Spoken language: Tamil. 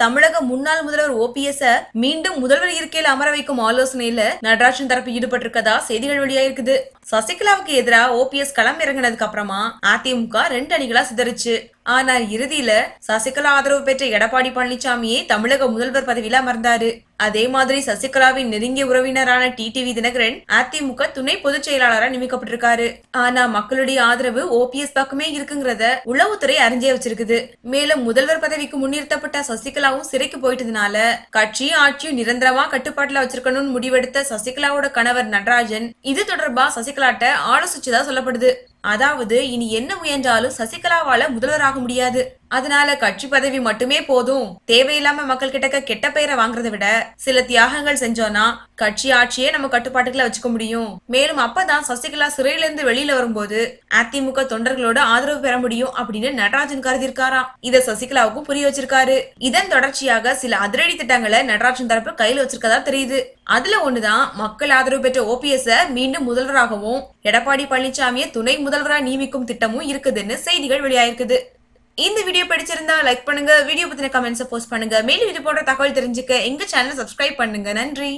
தமிழக முன்னாள் முதல்வர் ஓபிஎஸ் மீண்டும் முதல்வர் இருக்கையில் அமர வைக்கும் ஆலோசனையில நடராஜன் தரப்பு ஈடுபட்டிருக்கதா செய்திகள் வெளியாயிருக்குது சசிகலாவுக்கு எதிராக ஓபிஎஸ் களம் இறங்கினதுக்கு அப்புறமா அதிமுக ரெண்டு அணிகளா சிதறிச்சு. ஆனா இறுதியில சசிகலா ஆதரவு பெற்ற எடப்பாடி பழனிசாமியே தமிழக முதல்வர் பதவியில அமர்ந்தாரு. அதே மாதிரி சசிகலாவின் நெருங்கிய உறவினரான டிடிவி தினகரன் அதிமுக துணை பொதுச் செயலாளரா நியமிக்கப்பட்டிருக்காரு. ஆனா மக்களுடைய ஆதரவு ஓபிஎஸ் பக்கமே இருக்குங்கிறத உளவுத்துறை அறிஞ்சே வச்சிருக்குது. மேலும் முதல்வர் பதவிக்கு முன்னிறுத்தப்பட்ட சசிகலாவும் சிறைக்கு போயிட்டதுனால கட்சியும் ஆட்சியும் நிரந்தரமா கட்டுப்பாட்டுல வச்சிருக்கணும்னு முடிவெடுத்த சசிகலாவோட கணவர் நடராஜன் இது தொடர்பா சசிகலாட்ட ஆலோசிச்சதா சொல்லப்படுது. அதாவது இனி என்ன முயன்றாலும் சசிகலாவால முதல்வராக முடியாது. அதனால கட்சி பதவி மட்டுமே போதும். தேவையில்லாம மக்கள் கிட்ட கெட்ட பெயரை வாங்குறதை விட சில தியாகங்கள் செஞ்சோம்னா கட்சி ஆட்சியே நம்ம கட்டுப்பாட்டுக்குள்ள வச்சுக்க முடியும். மேலும் அப்பதான் சசிகலா சிறையிலிருந்து வெளியில வரும்போது அதிமுக தொண்டர்களோட ஆதரவு பெற முடியும் அப்படின்னு நடராஜன் கருதியிருக்காராம் இத சசிகலாவுக்கும் புரிய வச்சிருக்காரு. இதன் தொடர்ச்சியாக சில அதிரடி திட்டங்களை நடராஜன் தரப்பு கையில வச்சிருக்கதா தெரியுது. அதுல ஒண்ணுதான் மக்கள் ஆதரவு பெற்ற ஓபிஎஸ் மீண்டும் முதல்வராகவும் எடப்பாடி பழனிசாமியை துணை முதல்வராக நியமிக்கும் திட்டமும் இருக்குதுன்னு செய்திகள் வெளியாயிருக்குது. இந்த வீடியோ பிடிச்சிருந்தா லைக் பண்ணுங்க வீடியோ பத்தின கமெண்ட்ஸ் போஸ்ட் பண்ணுங்க. மேலும் இது போன்ற தகவல் தெரிஞ்சுக்க எங்க சேனலை சப்ஸ்கிரைப் பண்ணுங்க. நன்றி.